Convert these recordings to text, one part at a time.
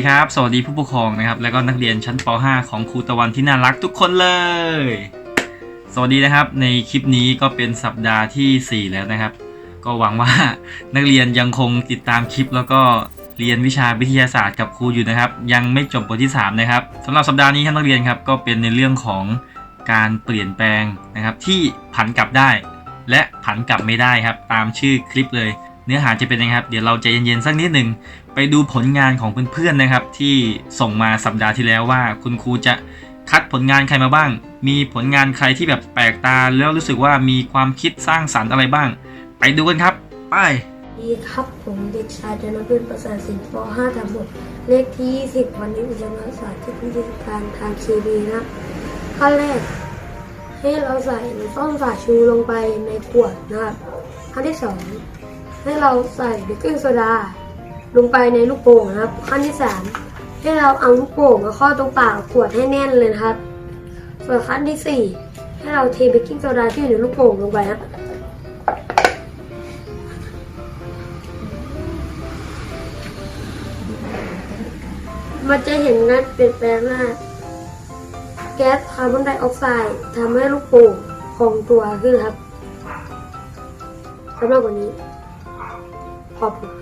ดีครับ สวัสดีผู้ปกครองนะครับ แล้วก็นักเรียนชั้นป .5 ของครูตะวันที่น่ารักทุกคนเลย สวัสดีนะครับ ในคลิปนี้ก็เป็นสัปดาห์ที่ 4 แล้วนะครับ ก็หวังว่านักเรียนยังคงติดตามคลิป แล้วก็เรียนวิชาวิทยาศาสตร์กับครูอยู่นะครับ ยังไม่จบบทที่ 3 นะครับสำหรับสัปดาห์นี้ครับนักเรียนครับก็เป็นในเรื่องของการเปลี่ยนแปลงนะครับ ที่ผันกลับได้ และผันกลับไม่ได้ครับ ตามชื่อคลิปเลย เนื้อหาจะเป็นยังไงครับ เดี๋ยวเราใจเย็นๆสักนิดหนึ่ง ไปดูผลงานของเพื่อนๆนะครับ ที่ส่งมาสัปดาห์ที่แล้วว่า คุณครูจะคัดผลงานใครมาบ้าง มีผลงานใครที่แบบแปลกตาแล้วรู้สึกว่ามีความคิดสร้างสรรค์อะไรบ้าง ไปดูกันครับ ไปดีครับ ผมเด็กชายธนพลประสาทสินป .5 ทับ6เลขที่ 20 วันนี้ผมจะมาสาธิตวิธีการทางเคมีนะขั้นแรก ให้เราใส่น้ำส้มสาชูลงไปในขวดนะครับขั้นที่ 2 ให้เราใส่เบกกิ้งโซดา ลงไปในลูกโป่งนะครับ ขั้นที่ 3 ให้เราเอาลูกโป่งมาครอตรงปากขวดให้แน่นเลยนะครับ ส่วนขั้นที่ 4 ให้เราเทเบกกิ้งโซดาที่อยู่ในลูกโป่งลงไปนะมันจะเห็นการเปลี่ยนแปลงว่าแก๊สคาร์บอนไดออกไซด์ทำให้ลูกโป่งพองตัวขึ้นครับสำหรับวันนี้ขอบคุณ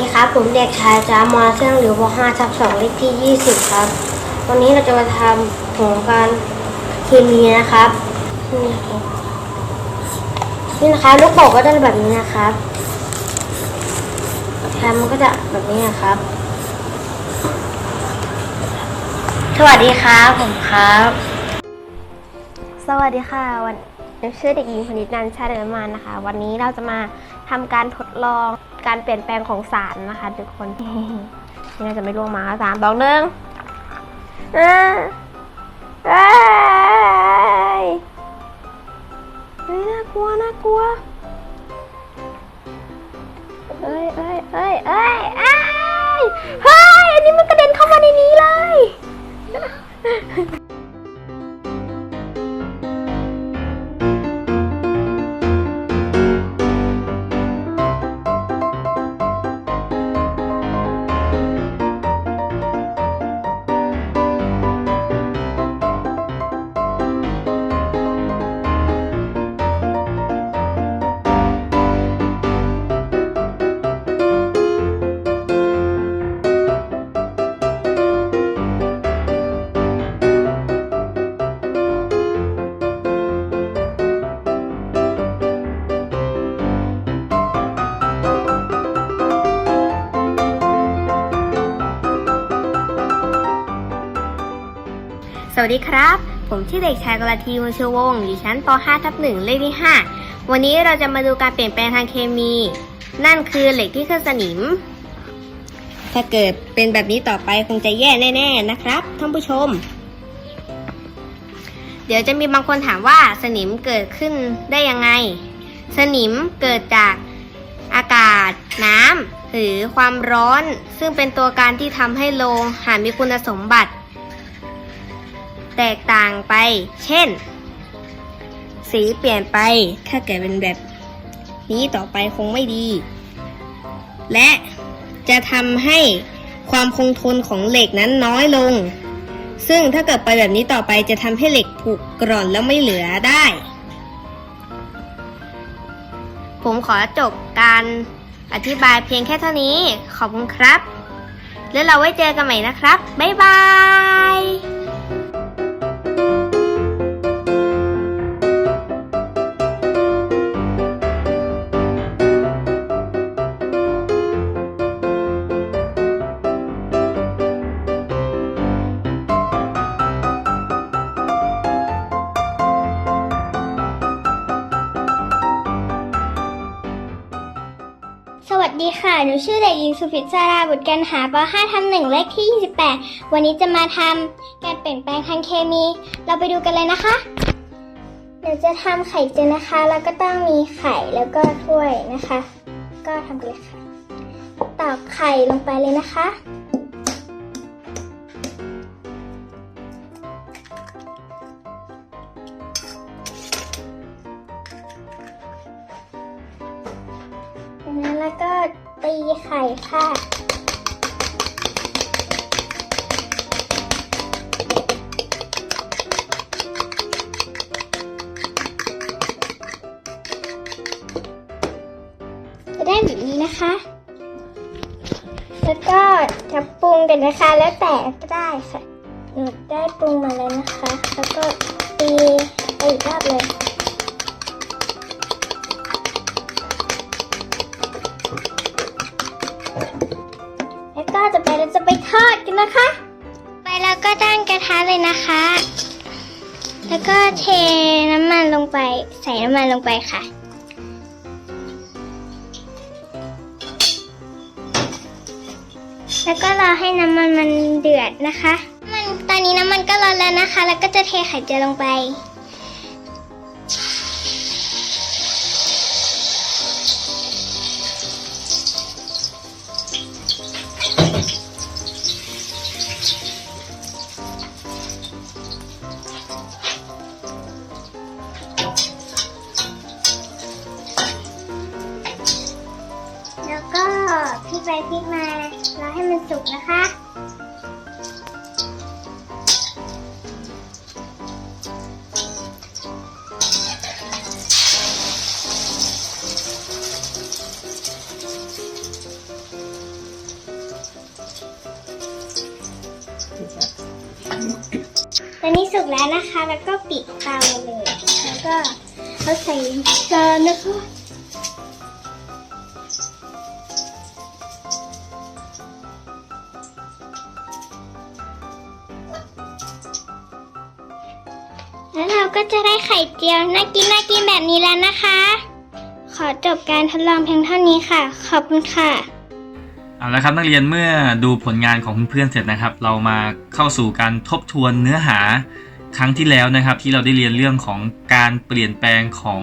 ดีครับ ผมเด็กชายจามอเสื่องหรือว5ทับ2เลขที่ 20 ครับ วันนี้เราจะมาทำผงการเคมีนะครับ นี่นะครับนี่นะลูกโป่งก็จะแบบนี้นะครับทำมันก็จะแบบนี้นะครับ สวัสดีครับผมครับ สวัสดีค่ะวันชื่อเด็กหญิงพนิษนันชาเดินมานะคะ วันนี้เราจะมาทำการทดลอง การเปลี่ยนแปลงของสารนะคะ ทุกคนนี่น่าจะไม่ร่วงมาสามสองหนึ่งเฮ้ยน่ากลัวน่ากลัวเอ้ยเอ้ยเอ้ยเอ้ยเอ้ยเฮ้ยอันนี้มันกระเด็นเข้ามาในนี้เลย ดีครับ ผมชื่อเด็กชายกรทีวงชยวงอยู่ชั้นป .5 ทับ1เลขที่ 5 วันนี้เราจะมาดูการเปลี่ยนแปลงทางเคมี นั่นคือเหล็กที่ขึ้นสนิม ถ้าเกิดเป็นแบบนี้ต่อไปคงจะแย่แน่ ๆ นะครับท่านผู้ชม เดี๋ยวจะมีบางคนถามว่าสนิมเกิดขึ้นได้ยังไง สนิมเกิดจากอากาศน้ำหรือความร้อน ซึ่งเป็นตัวการที่ทำให้โลหะมีคุณสมบัติ แตกต่างไป เช่น สีเปลี่ยนไป ถ้าเกิดเป็นแบบนี้ต่อไปคงไม่ดี และจะทำให้ความคงทนของเหล็กนั้นน้อยลง ซึ่งถ้าเกิดไปแบบนี้ต่อไปจะทำให้เหล็กผุกร่อนแล้วไม่เหลือได้ ผมขอจบการอธิบายเพียงแค่เท่านี้ ขอบคุณครับ แล้วเราไว้เจอกันใหม่นะครับ บ๊ายบาย หนูชื่อเด็กหญิงสุพิศราบุตรกันหาป .5 ทำหนึ่งเลขที่ 28 วันนี้จะมาทำการเปลี่ยนแปลงทางเคมี เราไปดูกันเลยนะคะเดี๋ยวจะทำไข่เจียวนะคะ แล้วก็ต้องมีไข่แล้วก็ถ้วยนะคะ ก็ทำไปเลยค่ะ ตอกไข่ลงไปเลยนะคะ แล้วก็ ตีไข่ค่ะ จะได้แบบนี้นะคะ แล้วก็จะปรุงกันนะคะ แล้วแต่ ใส่น้ำมันลงไปค่ะ แล้วก็รอให้น้ำมันมันเดือดนะคะ มันตอนนี้น้ำมันก็ร้อนแล้วนะคะ แล้วก็จะเทไข่เจียวลงไป สุกแล้วนะคะ แล้วก็ปิดเตาเลย แล้วก็เอาใส่จานนะคะแล้วเราก็จะได้ไข่เจียวน่ากินน่ากินแบบนี้แล้วนะคะ ขอจบการทดลองเพียงเท่านี้ค่ะ ขอบคุณค่ะเอาละครับนักเรียนเมื่อดูผลงานของเพื่อนๆเสร็จนะครับ เรามาเข้าสู่การทบทวนเนื้อหา ครั้งที่แล้วนะครับที่เราได้เรียนเรื่องของการเปลี่ยนแปลงของ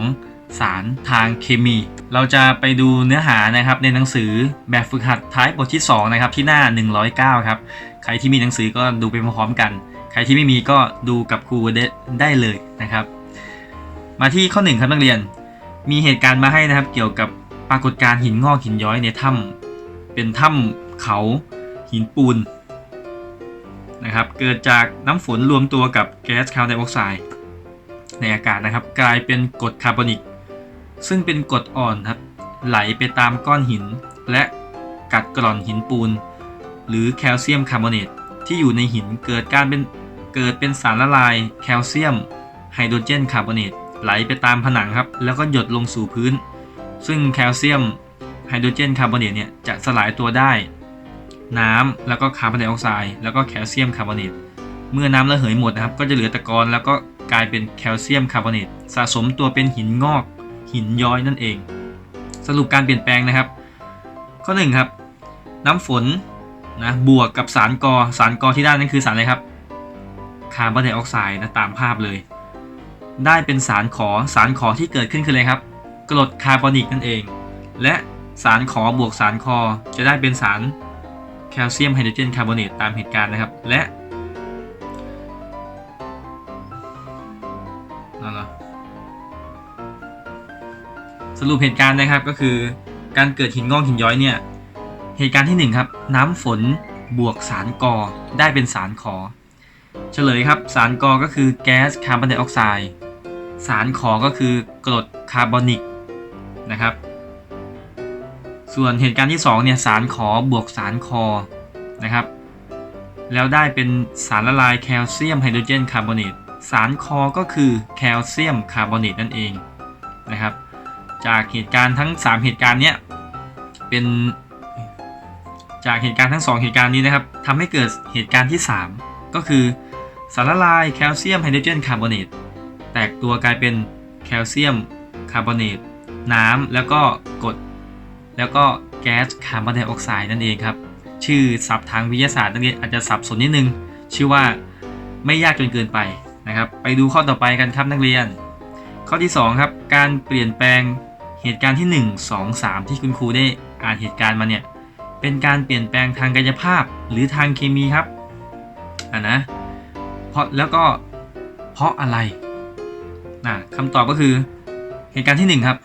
สารทางเคมี เราจะไปดูเนื้อหานะครับในหนังสือแบบฝึกหัดท้ายบทที่2นะครับที่หน้า 109 ครับใครที่มีหนังสือก็ดูไปพร้อมกัน ใครที่ไม่มีก็ดูกับครูได้เลยนะครับ มาที่ข้อหนึ่งครับนักเรียน มีเหตุการณ์มาให้นะครับเกี่ยวกับปรากฏการณ์หินงอกหินย้อยในถ้ำเป็นถ้ำเขาหินปูน นะครับเกิดจากน้ำฝนรวมตัวกับแก๊สคาร์บอนไดออกไซด์ในอากาศนะครับ กลายเป็นกรดคาร์บอนิก ซึ่งเป็นกรดอ่อนครับไหลไปตามก้อนหิน และกัดกร่อนหินปูน หรือแคลเซียมคาร์บอเนตที่อยู่ในหินเกิดการเป็นเกิดเป็นสารละลายแคลเซียมไฮโดรเจนคาร์บอเนตไหลไปตามผนังครับ แล้วก็หยดลงสู่พื้น ซึ่งแคลเซียมไฮโดรเจนคาร์บอเนตเนี่ยจะสลายตัวได้ น้ำแล้วก็คาร์บอนไดออกไซด์แล้วก็แคลเซียมคาร์บอเนตเมื่อน้ำระเหยหมดนะครับ ก็จะเหลือตะกอนแล้วก็กลายเป็นแคลเซียมคาร์บอเนตสะสมตัวเป็นหินงอก หินย้อยนั่นเอง สรุปการเปลี่ยนแปลงนะครับ ข้อหนึ่งครับน้ำฝนนะบวกกับสารกอสารกอที่ได้นั่นคือสารอะไรครับคาร์บอนไดออกไซด์นะตามภาพเลย ได้เป็นสารขอสารขอที่เกิดขึ้นคืออะไรครับ กรดคาร์บอนิกนั่นเอง และสารขอบวกสารคอจะได้เป็นสาร แคลเซียมไฮโดรเจนคาร์บอเนตตามเหตุการณ์นะครับ และสรุปเหตุการณ์นะครับก็คือการเกิดหินงอกหินย้อยเนี่ยเหตุการณ์ที่หนึ่งครับ น้ำฝนบวกสารกอได้เป็นสารขอ เฉลยครับสารกอก็คือแก๊สคาร์บอนไดออกไซด์สารขอก็คือกรดคาร์บอนิกนะครับ ส่วนเหตุการณ์ที่2เนี่ยสารขอบวกสารคอนะครับ แล้วได้เป็นสารละลายแคลเซียมไฮโดรเจนคาร์บอเนตสารคอก็คือแคลเซียมคาร์บอเนตนั่นเองนะครับ จากเหตุการณ์ทั้ง 3 เหตุการณ์เนี้ยเป็นจากเหตุการณ์ทั้ง 2 เหตุการณ์นี้นะครับทำให้เกิดเหตุการณ์ที่ 3 ก็คือสารละลายแคลเซียมไฮโดรเจนคาร์บอเนตแตกตัวกลายเป็นแคลเซียมคาร์บอเนตน้ำแล้วก็กรด แล้วก็แก๊สคาร์บอนไดออกไซด์นั่นเองครับ ชื่อศัพท์ทางวิทยาศาสตร์นักเรียนอาจจะสับสนนิดนึง ชื่อว่าไม่ยากจนเกินไปนะครับ ไปดูข้อต่อไปกันครับนักเรียน ข้อที่2ครับการเปลี่ยนแปลงเหตุการณ์ที่ 1 2 3 ที่คุณครูได้อ่านเหตุการณ์มาเนี่ยเป็นการเปลี่ยนแปลงทางกายภาพหรือทางเคมีครับอ่านะเพราะแล้วก็เพราะอะไรนะคำตอบก็คือเหตุการณ์ที่ 1 ครับ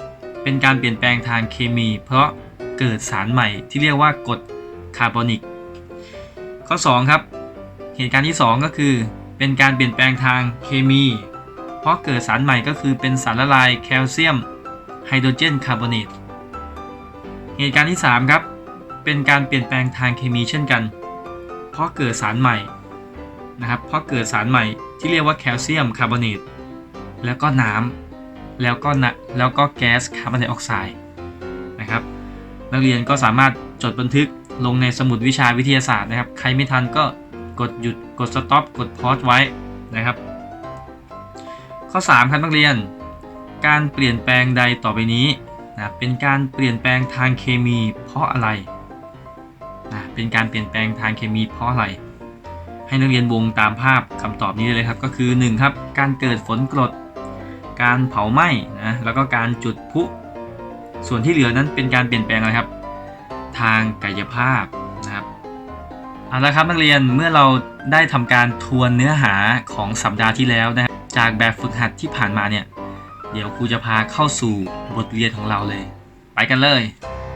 เป็นการเปลี่ยนแปลงทางเคมี เพราะเกิดสารใหม่ที่เรียกว่ากรดคาร์บอนิก ข้อ 2 ครับ เหตุการณ์ที่ 2 ก็คือ เป็นการเปลี่ยนแปลงทางเคมี เพราะเกิดสารใหม่ก็คือเป็นสารละลายแคลเซียมไฮโดรเจนคาร์บอเนต เหตุการณ์ที่ 3 ครับ เป็นการเปลี่ยนแปลงทางเคมีเช่นกัน เพราะเกิดสารใหม่นะครับ เพราะเกิดสารใหม่ที่เรียกว่าแคลเซียมคาร์บอเนต แล้วก็น้ำ แล้วก็นะแล้วก็แก๊สคาร์บอนไดออกไซด์นะครับนักเรียนก็สามารถจดบันทึกลงในสมุดวิชาวิทยาศาสตร์นะครับ ใครไม่ทันก็กดหยุดกดสต็อปกดพอสไว้นะครับ ข้อ 3 ครับนักเรียน การเปลี่ยนแปลงใดต่อไปนี้นะเป็นการเปลี่ยนแปลงทางเคมีเพราะอะไรนะเป็นการเปลี่ยนแปลงทางเคมีเพราะอะไร ให้นักเรียนวงตามภาพคำตอบนี้ได้เลยครับ ก็คือ 1 ครับ การเกิดฝนกรด การเผาไหม้นะแล้วก็การจุดพลุส่วนที่เหลือนั้นเป็นการเปลี่ยนแปลงอะไรครับ ทางกายภาพนะครับเอาละครับนักเรียนเมื่อเราได้ทำการทวนเนื้อหาของสัปดาห์ที่แล้วนะจากแบบฝึกหัดที่ผ่านมาเนี่ยเดี๋ยวครูจะพาเข้าสู่บทเรียนของเราเลย ไปกันเลย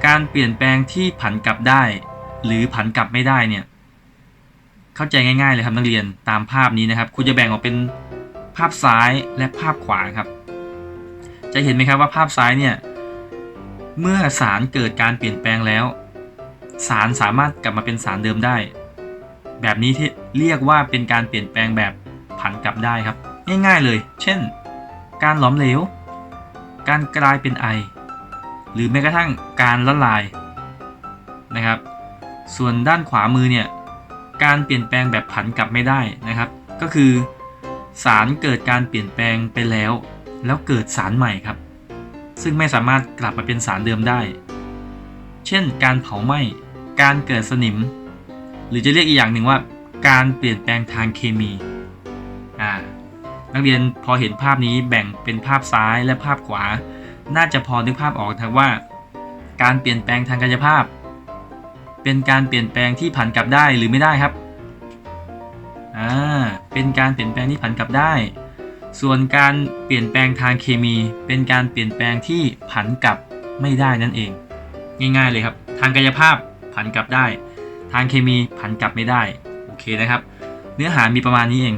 การเปลี่ยนแปลงที่ผันกลับได้ หรือผันกลับไม่ได้เนี่ยเข้าใจง่ายๆเลยครับนักเรียนตามภาพนี้นะครับครูจะแบ่งออกเป็นภาพซ้ายและภาพขวาครับ จะเห็นไหมครับว่าภาพซ้ายเนี่ย เมื่อสารเกิดการเปลี่ยนแปลงแล้ว สารสามารถกลับมาเป็นสารเดิมได้ แบบนี้ที่เรียกว่าเป็นการเปลี่ยนแปลงแบบผันกลับได้ครับ ง่ายๆเลย เช่น การหลอมเหลว การกลายเป็นไอ หรือแม้กระทั่งการละลายนะครับ ส่วนด้านขวามือเนี่ย การเปลี่ยนแปลงแบบผันกลับไม่ได้นะครับ ก็คือสารเกิดการเปลี่ยนแปลงไปแล้ว แล้วเกิดสารใหม่ครับ ซึ่งไม่สามารถกลับมาเป็นสารเดิมได้ เช่น การเผาไหม้ การเกิดสนิม หรือจะเรียกอีกอย่างหนึ่งว่า การเปลี่ยนแปลงทางเคมีอ่านักเรียนพอเห็นภาพนี้แบ่งเป็นภาพซ้ายและภาพขวา น่าจะพอนึกภาพออกนะว่า การเปลี่ยนแปลงทางกายภาพ เป็นการเปลี่ยนแปลงที่ผันกลับได้หรือไม่ได้ครับอ่าเป็นการเปลี่ยนแปลงที่ผันกลับได้ ส่วนการเปลี่ยนแปลงทางเคมี เป็นการเปลี่ยนแปลงที่ผันกลับไม่ได้นั่นเอง ง่ายๆเลยครับ ทางกายภาพผันกลับได้ ทางเคมีผันกลับไม่ได้โอเคนะครับ เนื้อหามีประมาณนี้เอง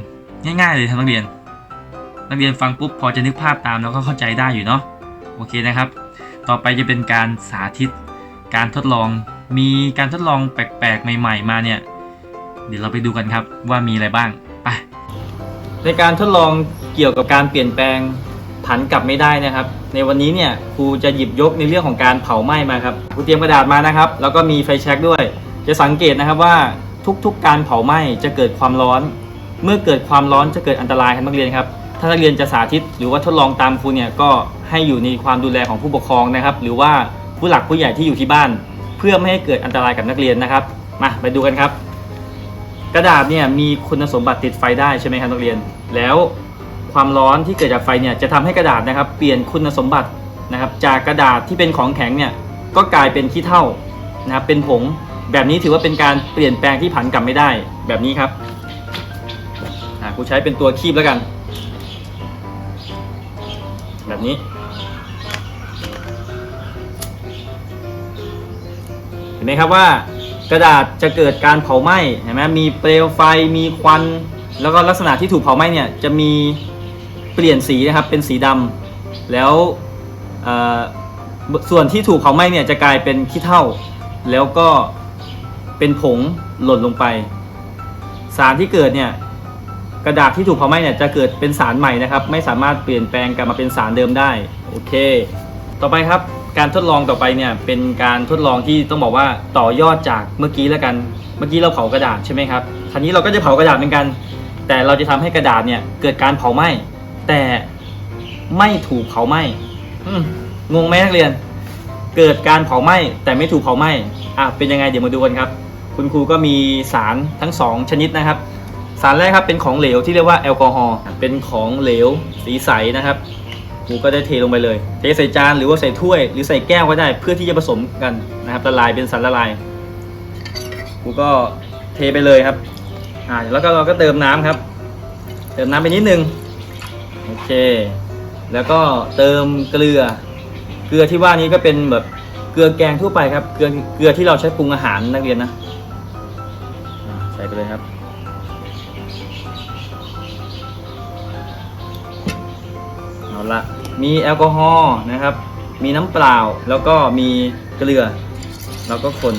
ง่าย ๆ เลยทั้งนักเรียน นักเรียนฟังปุ๊บพอจะนึกภาพตามแล้วก็เข้าใจได้อยู่เนาะโอเคนะครับ ต่อไปจะเป็นการสาธิต การทดลองมีการทดลองแปลกๆใหม่ ๆ มาเนี่ย เดี๋ยวเราไปดูกันครับว่ามีอะไรบ้าง ในการทดลองเกี่ยวกับการเปลี่ยนแปลงผันกลับไม่ได้นะครับ ในวันนี้เนี่ยครูจะหยิบยกในเรื่องของการเผาไหม้มาครับครูเตรียมกระดาษมานะครับ แล้วก็มีไฟแช็กด้วย จะสังเกตนะครับว่าทุกๆ การเผาไหม้จะเกิดความร้อน เมื่อเกิดความร้อนจะเกิดอันตรายครับนักเรียนครับ ถ้านักเรียนจะสาธิต หรือว่าทดลองตามครูเนี่ยก็ให้อยู่ในความดูแลของผู้ปกครองนะครับ หรือว่าผู้หลักผู้ใหญ่ที่อยู่ที่บ้าน เพื่อไม่ให้เกิดอันตรายกับนักเรียนนะครับมาไปดูกันครับ กระดาษเนี่ยมีคุณสมบัติติดไฟได้ใช่ไหมครับนักเรียน แล้วความร้อนที่เกิดจากไฟเนี่ยจะทำให้กระดาษนะครับ เปลี่ยนคุณสมบัตินะครับจากกระดาษที่เป็นของแข็งเนี่ยก็กลายเป็นขี้เถ้านะครับเป็นผงแบบนี้ถือว่าเป็นการเปลี่ยนแปลงที่ผันกลับไม่ได้แบบนี้ครับอ่ากูใช้เป็นตัวคีบแล้วกัน แบบนี้เห็นไหมครับว่า กระดาษจะเกิดการเผาไหม้เห็นไหมมีเปลวไฟมีควัน แล้วก็ลักษณะที่ถูกเผาไหม้เนี่ยจะมีเปลี่ยนสีนะครับเป็นสีดำแล้วส่วนที่ถูกเผาไหม้เนี่ยจะกลายเป็นขี้เถ้า แล้วก็เป็นผงหล่นลงไป สารที่เกิดเนี่ยกระดาษที่ถูกเผาไหม้เนี่ยจะเกิดเป็นสารใหม่นะครับ ไม่สามารถเปลี่ยนแปลงกลับมาเป็นสารเดิมได้โอเค ต่อไปครับ การทดลองต่อไปเนี่ยเป็นการทดลองที่ต้องบอกว่าต่อยอดจากเมื่อกี้แล้วกัน เมื่อกี้เราเผากระดาษใช่ไหมครับทีนี้เราก็จะเผากระดาษเหมือนกัน แต่เราจะทำให้กระดาษเนี่ยเกิดการเผาไหม้แต่ไม่ถูกเผาไหม้องงไหมนักเรียน เกิดการเผาไหม้แต่ไม่ถูกเผาไหม้อะเป็นยังไงเดี๋ยวมาดูกันครับ คุณครูก็มีสารทั้งสองชนิดนะครับ สารแรกครับเป็นของเหลวที่เรียกว่าแอลกอฮอล์เป็นของเหลวสีใสนะครับ ครูก็ได้เทลงไปเลย เทใส่จานหรือว่าใส่ถ้วย หรือใส่แก้วก็ได้เพื่อที่จะผสมกันนะครับละลายเป็นสารละลายครูก็เทไปเลยครับ อ่าแล้วก็เราก็เติมน้ำครับ เติมน้ำไปนิดนึงโอเค แล้วก็เติมเกลือ เกลือที่ว่านี้ก็เป็นแบบเกลือแกงทั่วไปครับ เกลือเกลือที่เราใช้ปรุงอาหารนักเรียนนะใส่ไปเลยครับเอาละ มีแอลกอฮอล์นะครับ มีน้ำเปล่าแล้วก็มีเกลือ แล้วก็คน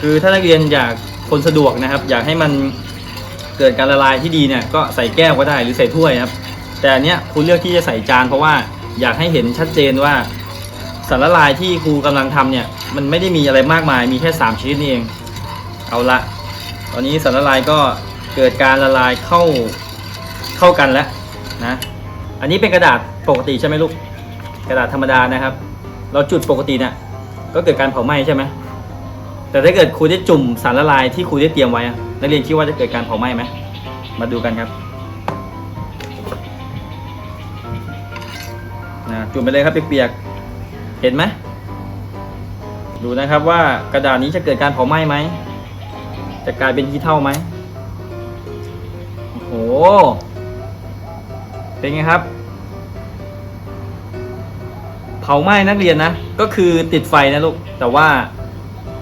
คือถ้านักเรียนอยากคนสะดวกนะครับ อยากให้มันเกิดการละลายที่ดีเนี่ยก็ใส่แก้วก็ได้หรือใส่ถ้วยครับ แต่อันเนี้ยครูเลือกที่จะใส่จานเพราะว่าอยากให้เห็นชัดเจนว่าสารละลายที่ครูกำลังทำเนี่ยมันไม่ได้มีอะไรมากมายมีแค่ 3 ชนิดนี่เอง เอาละตอนนี้สารละลายก็เกิดการละลายเข้าเข้ากันแล้วนะ อันนี้เป็นกระดาษปกติใช่ไหมลูก กระดาษธรรมดานะครับ เราจุดปกติเนี่ยก็เกิดการเผาไหม้ใช่ไหมแต่ถ้าเกิดครูได้จุ่มสารละลายที่ครูได้เตรียมไว้นักเรียนคิดว่าจะเกิดการเผาไหม้ไหมมาดูกันครับนะจุ่มไปเลยครับเปียกๆเห็นไหมดูนะครับว่ากระดาษนี้จะเกิดการเผาไหม้ไหมจะกลายเป็นขี้เถ้าไหมโอ้โห เป็นไงครับ เผาไหม้นักเรียนนะ ก็คือติดไฟนะลูก แต่ว่า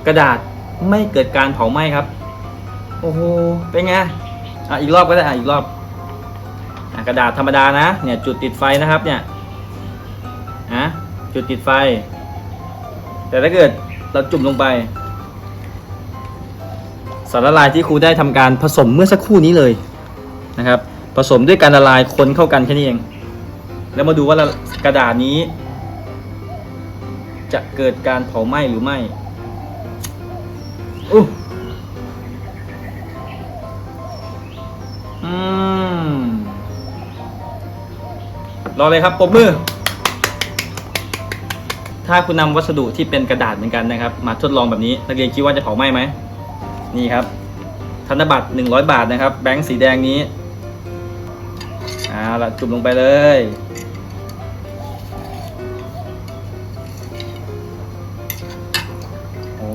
กระดาษไม่เกิดการเผาไหม้ครับ โอ้โห เป็นไง อะอีกรอบก็ได้อะอีกรอบอะกระดาษธรรมดานะ เนี่ย จุดติดไฟนะครับเนี่ยอะจุดติดไฟ แต่ถ้าเกิดเราจุ่มลงไป สารละลายที่ครูได้ทำการผสมเมื่อสักครู่นี้เลยนะครับ สมด้วยการละลายคนเข้ากันแค่นี้เอง แล้วมาดูว่ากระดาษนี้ จะเกิดการเผาไหม้หรือไม่อู้อืมรอเลยครับปมมือ ถ้าคุณนำวัสดุที่เป็นกระดาษเหมือนกันนะครับ มาทดลองแบบนี้นักเรียนคิดว่าจะเผาไหม้ไหมนี่ครับ ธนบัตร100 บาทนะครับ แบงค์สีแดงนี้ เอาละจุ่มลงไปเลย โอ้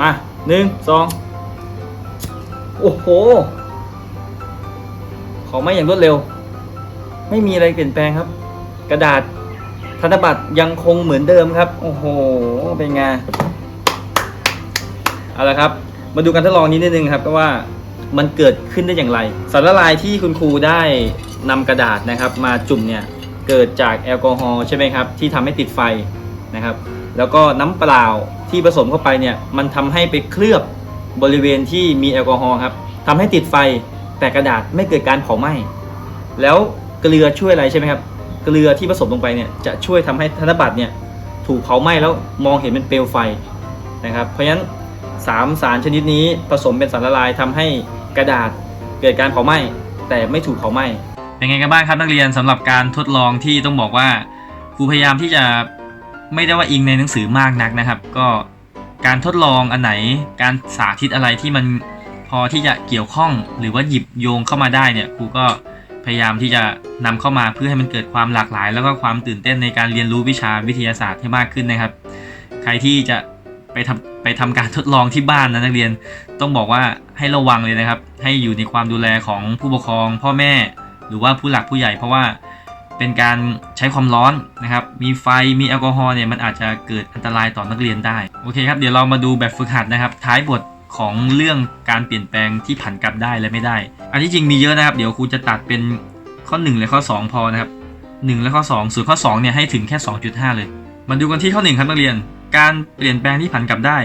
มาหนึ่งสองโอ้โห ขอไม่อย่างรวดเร็ว ไม่มีอะไรเปลี่ยนแปลงครับ กระดาษธนบัตรยังคงเหมือนเดิมครับ โอ้โห เป็นไง เอาละครับ มาดูการทดลองนี้นิดนึงครับก็ว่ามันเกิดขึ้นได้อย่างไร สารละลายที่คุณครูได้นำกระดาษนะครับ มาจุ่มเนี่ยเกิดจากแอลกอฮอล์ใช่ไหมครับที่ทำให้ติดไฟนะครับ แล้วก็น้ำเปล่าที่ผสมเข้าไปเนี่ยมันทำให้ไปเคลือบบริเวณที่มีแอลกอฮอล์ครับทำให้ติดไฟแต่กระดาษไม่เกิดการเผาไหม้แล้วเกลือช่วยอะไรใช่ไหมครับเกลือที่ผสมลงไปเนี่ยจะช่วยทำให้ธนบัตรเนี่ยถูกเผาไหม้แล้วมองเห็นเป็นเปลวไฟนะครับ เพราะฉะนั้น สามสารชนิดนี้ผสมเป็นสารละลายทำให้กระดาษเกิดการเผาไหม้แต่ไม่ถูกเผาไหม้เป็นไงกันบ้างครับนักเรียนสำหรับการทดลองที่ต้องบอกว่าครูพยายามที่จะไม่ได้ว่าอิงในหนังสือมากนักนะครับ ก็การทดลองอันไหนการสาธิตอะไรที่มันพอที่จะเกี่ยวข้องหรือว่าหยิบโยงเข้ามาได้เนี่ยครูก็พยายามที่จะนำเข้ามาเพื่อให้มันเกิดความหลากหลาย แล้วก็ความตื่นเต้นในการเรียนรู้วิชาวิทยาศาสตร์ให้มากขึ้นนะครับ ใครที่จะไปทำไป ทำการทดลองที่บ้านนะนักเรียน ต้องบอกว่าให้ระวังเลยนะครับ ให้อยู่ในความดูแลของผู้ปกครอง พ่อแม่ หรือว่าผู้หลักผู้ใหญ่ เพราะว่าเป็นการใช้ความร้อนนะครับ มีไฟ มีแอลกอฮอล์เนี่ยมันอาจจะเกิดอันตรายต่อนักเรียนได้ โอเคครับ เดี๋ยวเรามาดูแบบฝึกหัดนะครับ ท้ายบทของเรื่องการเปลี่ยนแปลงที่ผันกลับได้และไม่ได้ อันที่จริงมีเยอะนะครับ เดี๋ยวครูจะตัดเป็นข้อ 1 และข้อ 2 พอนะครับ 1 และข้อ 2 ส่วนข้อ2เนี่ยให้ถึงแค่ 2.5 เลย มาดูกันที่ข้อ 1 ครับนักเรียน การเปลี่ยนแปลงที่ผันกลับได้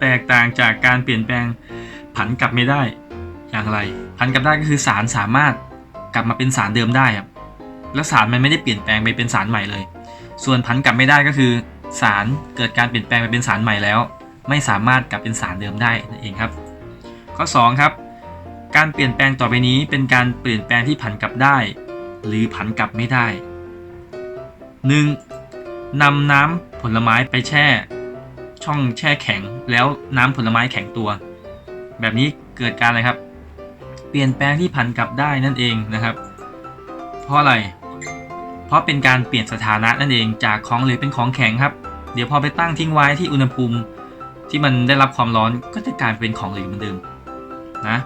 แตกต่างจากการเปลี่ยนแปลงผันกลับไม่ได้ อย่างไร ผันกลับได้ก็คือสารสามารถกลับมาเป็นสารเดิมได้ครับแล้วสารมันไม่ได้เปลี่ยนแปลงไปเป็นสารใหม่เลย ส่วนผันกลับไม่ได้ก็คือ สารเกิดการเปลี่ยนแปลงไปเป็นสารใหม่แล้ว ไม่สามารถกลับเป็นสารเดิมได้นั่นเองครับ ข้อ 2 ครับ การเปลี่ยนแปลงต่อไปนี้เป็นการเปลี่ยนแปลงที่ผันกลับได้ หรือผันกลับไม่ได้ 1. นำน้ำ ผลไม้ไปแช่ ช่องแช่แข็ง แล้วน้ำผลไม้แข็งตัว แบบนี้เกิดการอะไรครับ เปลี่ยนแปลงที่ผันกลับได้นั่นเองนะครับ เพราะอะไร เพราะเป็นการเปลี่ยนสถานะนั่นเองจากของเหลวเป็นของแข็งครับ เดี๋ยวพอไปตั้งทิ้งไว้ที่อุณหภูมิ ที่มันได้รับความร้อนก็จะกลายเป็นของเหลวเหมือนเดิมนะ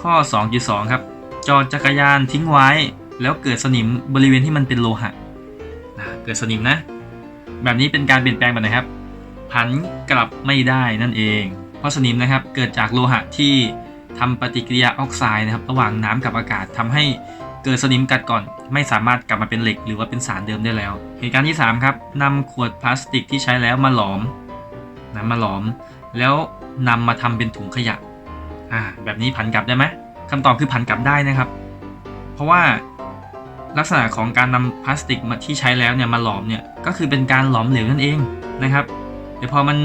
ข้อ 2.2 ครับ จอดจักรยานทิ้งไว้ แล้วเกิดสนิมบริเวณที่มันเป็นโลหะนะเกิดสนิมนะ แบบนี้เป็นการเปลี่ยนแปลงแบบไหนครับผันกลับไม่ได้นั่นเอง เพราะสนิมนะครับเกิดจากโลหะที่ทำปฏิกิริยาออกไซด์นะครับ ระหว่างน้ำกับอากาศทำให้เกิดสนิมกัดก่อน ไม่สามารถกลับมาเป็นเหล็ก หรือว่าเป็นสารเดิมได้แล้ว เหตุการณ์ที่ 3 ครับนำขวดพลาสติกที่ใช้แล้วมาหลอมนะมาหลอม แล้วนำมาทำเป็นถุงขยะอ่าแบบนี้ผันกลับได้ไหมคำตอบคือผันกลับได้นะครับ เพราะว่า ลักษณะของการนำพลาสติกมาที่ใช้แล้วเนี่ยมาหลอมเนี่ยก็คือเป็นการหลอมเหลวนั่นเองนะครับ เดี๋ยวพอมัน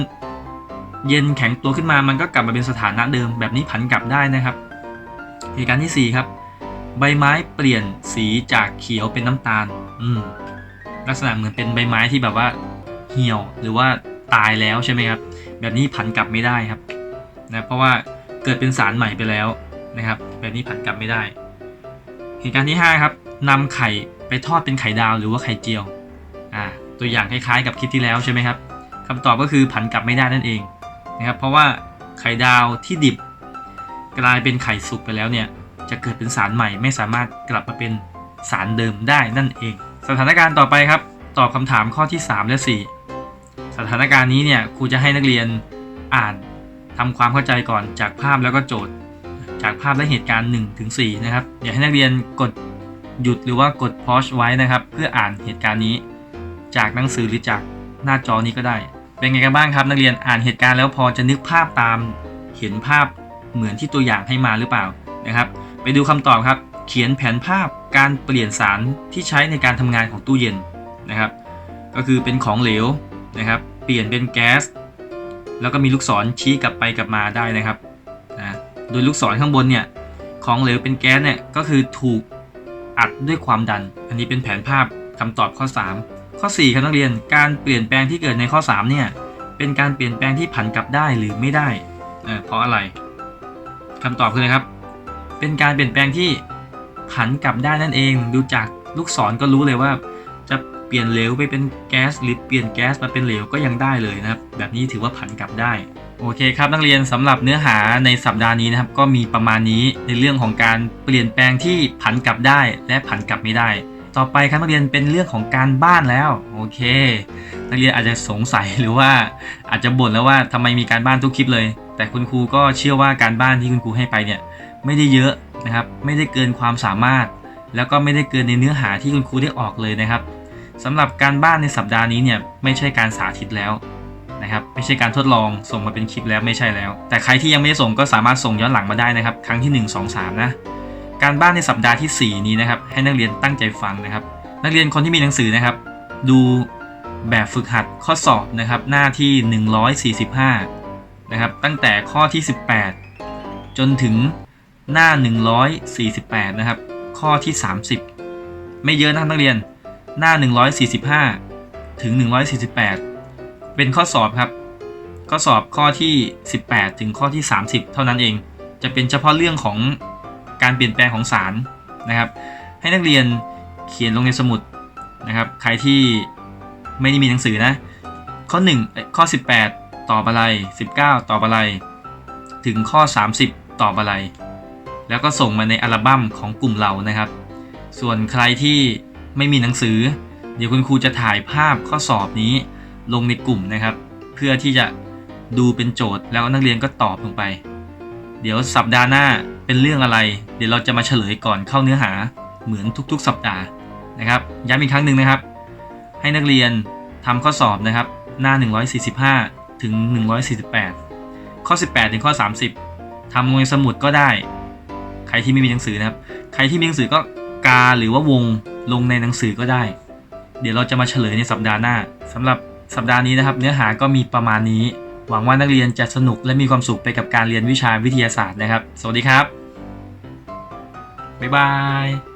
เย็นแข็งตัวขึ้นมามันก็กลับมาเป็นสถานะเดิมแบบนี้ผันกลับได้นะครับ เหตุการณ์ที่ 4 ครับ ใบไม้เปลี่ยนสีจากเขียวเป็นน้ำตาล อืมลักษณะเหมือนเป็นใบไม้ที่แบบว่าเหี่ยวหรือว่าตายแล้วใช่ไหมครับ แบบนี้ผันกลับไม่ได้ครับนะเพราะว่าเกิดเป็นสารใหม่ไปแล้วนะครับ แบบนี้ผันกลับไม่ได้ เหตุการณ์ที่ 5 ครับ นำไข่ไปทอดเป็นไข่ดาวหรือว่าไข่เจียวอ่าตัวอย่างคล้ายๆ กับคลิปที่แล้วใช่ไหมครับคำตอบก็คือผันกลับไม่ได้นั่นเองนะครับเพราะว่าไข่ดาวที่ดิบ กลายเป็นไข่สุกไปแล้วเนี่ยจะเกิดเป็นสารใหม่ไม่สามารถกลับมาเป็นสารเดิมได้นั่นเอง สถานการณ์ต่อไปครับ ตอบคำถามข้อที่ 3 และ 4 สถานการณ์นี้เนี่ยครูจะให้นักเรียนอ่านทำความเข้าใจก่อนจากภาพแล้วก็โจทย์ จากภาพและเหตุการณ์1ถึง4นะครับอยากให้นักเรียนกด หยุดหรือว่ากดพอชไว้นะครับ เพื่ออ่านเหตุการณ์นี้ จากหนังสือหรือจากหน้าจอนี้ก็ได้ เป็นไงกันบ้างครับ นักเรียนอ่านเหตุการณ์แล้วพอจะนึกภาพตามเห็นภาพเหมือนที่ตัวอย่างให้มาหรือเปล่านะครับ ไปดูคำตอบครับ เขียนแผนภาพการเปลี่ยนสารที่ใช้ในการทำงานของตู้เย็นนะครับ ก็คือเป็นของเหลวนะครับ เปลี่ยนเป็นแก๊สแล้วก็มีลูกศรชี้กลับไปกลับมาได้นะครับนะโดยลูกศรข้างบนเนี่ยของเหลวเป็นแก๊สเนี่ยก็คือถูก อัดด้วยความดัน อันนี้เป็นแผนภาพคำตอบข้อ 3 ข้อ 4 ครับนักเรียน การเปลี่ยนแปลงที่เกิดในข้อ 3 เนี่ย เป็นการเปลี่ยนแปลงที่ผันกลับได้หรือไม่ได้เอ่อเพราะอะไรคำตอบคืออะไรครับ เป็นการเปลี่ยนแปลงที่ผันกลับได้นั่นเอง ดูจากลูกศรก็รู้เลยว่า จะเปลี่ยนเหลวไปเป็นแก๊สหรือเปลี่ยนแก๊สมาเป็นเหลวก็ยังได้เลยนะครับ แบบนี้ถือว่าผันกลับได้ โอเคครับนักเรียนสำหรับเนื้อหาในสัปดาห์นี้นะครับ ก็มีประมาณนี้ในเรื่องของการเปลี่ยนแปลงที่ผันกลับได้และผันกลับไม่ได้ ต่อไปครับนักเรียนเป็นเรื่องของการบ้านแล้วโอเค นักเรียนอาจจะสงสัยหรือว่าอาจจะบ่นแล้วว่าทำไมมีการบ้านทุกคลิปเลย แต่คุณครูก็เชื่อว่าการบ้านที่คุณครูให้ไปเนี่ยไม่ได้เยอะนะครับไม่ได้เกินความสามารถ แล้วก็ไม่ได้เกินในเนื้อหาที่คุณครูได้ออกเลยนะครับสำหรับการบ้านในสัปดาห์นี้เนี่ยไม่ใช่การสาธิตแล้ว นะครับไม่ใช่การทดลองส่งมาเป็นคลิปแล้วไม่ใช่แล้ว แต่ใครที่ยังไม่ได้ส่งก็สามารถส่งย้อนหลังมาได้นะครับ ครั้งที่ 1 2 3 นะ การบ้านในสัปดาห์ที่ 4 นี้นะครับ ให้นักเรียนตั้งใจฟังนะครับ นักเรียนคนที่มีหนังสือนะครับ ดูแบบฝึกหัดข้อสอบนะครับ หน้าที่ 145 นะครับ ตั้งแต่ข้อที่ 18 จนถึงหน้า 148 นะครับ ข้อที่ 30 ไม่เยอะนะครับนักเรียนหน้า 145 ถึง 148 เป็นข้อสอบครับ ข้อสอบข้อที่ 18 ถึงข้อที่ 30 เท่านั้นเอง จะเป็นเฉพาะเรื่องของการเปลี่ยนแปลงของสารนะครับ ให้นักเรียนเขียนลงในสมุดนะครับ ใครที่ไม่ได้มีหนังสือนะ ข้อ1ข้อ 18 ตอบอะไร 19 ตอบอะไร ถึงข้อ 30 ตอบอะไร แล้วก็ส่งมาในอัลบั้มของกลุ่มเรานะครับ ส่วนใครที่ไม่มีหนังสือ เดี๋ยวคุณครูจะถ่ายภาพข้อสอบนี้ ลงในกลุ่มนะครับ เพื่อที่จะดูเป็นโจทย์แล้วนักเรียนก็ตอบลงไป เดี๋ยวสัปดาห์หน้าเป็นเรื่องอะไร เดี๋ยวเราจะมาเฉลยก่อนเข้าเนื้อหาเหมือนทุกๆ สัปดาห์นะครับย้ำอีกครั้งหนึ่งนะครับ ให้นักเรียนทำข้อสอบนะครับ หน้า 145 ถึง 148 ข้อ 18 ถึงข้อ 30ทำลงในสมุดก็ได้ ใครที่ไม่มีหนังสือนะครับ ใครที่มีหนังสือก็กาหรือว่าวงลงในหนังสือก็ได้ เดี๋ยวเราจะมาเฉลยในสัปดาห์หน้าสำหรับ สัปดาห์นี้นะครับ เนื้อหาก็มีประมาณนี้ หวังว่านักเรียนจะสนุกและมีความสุขไปกับการเรียนวิชาวิทยาศาสตร์นะครับ สวัสดีครับ บ๊ายบาย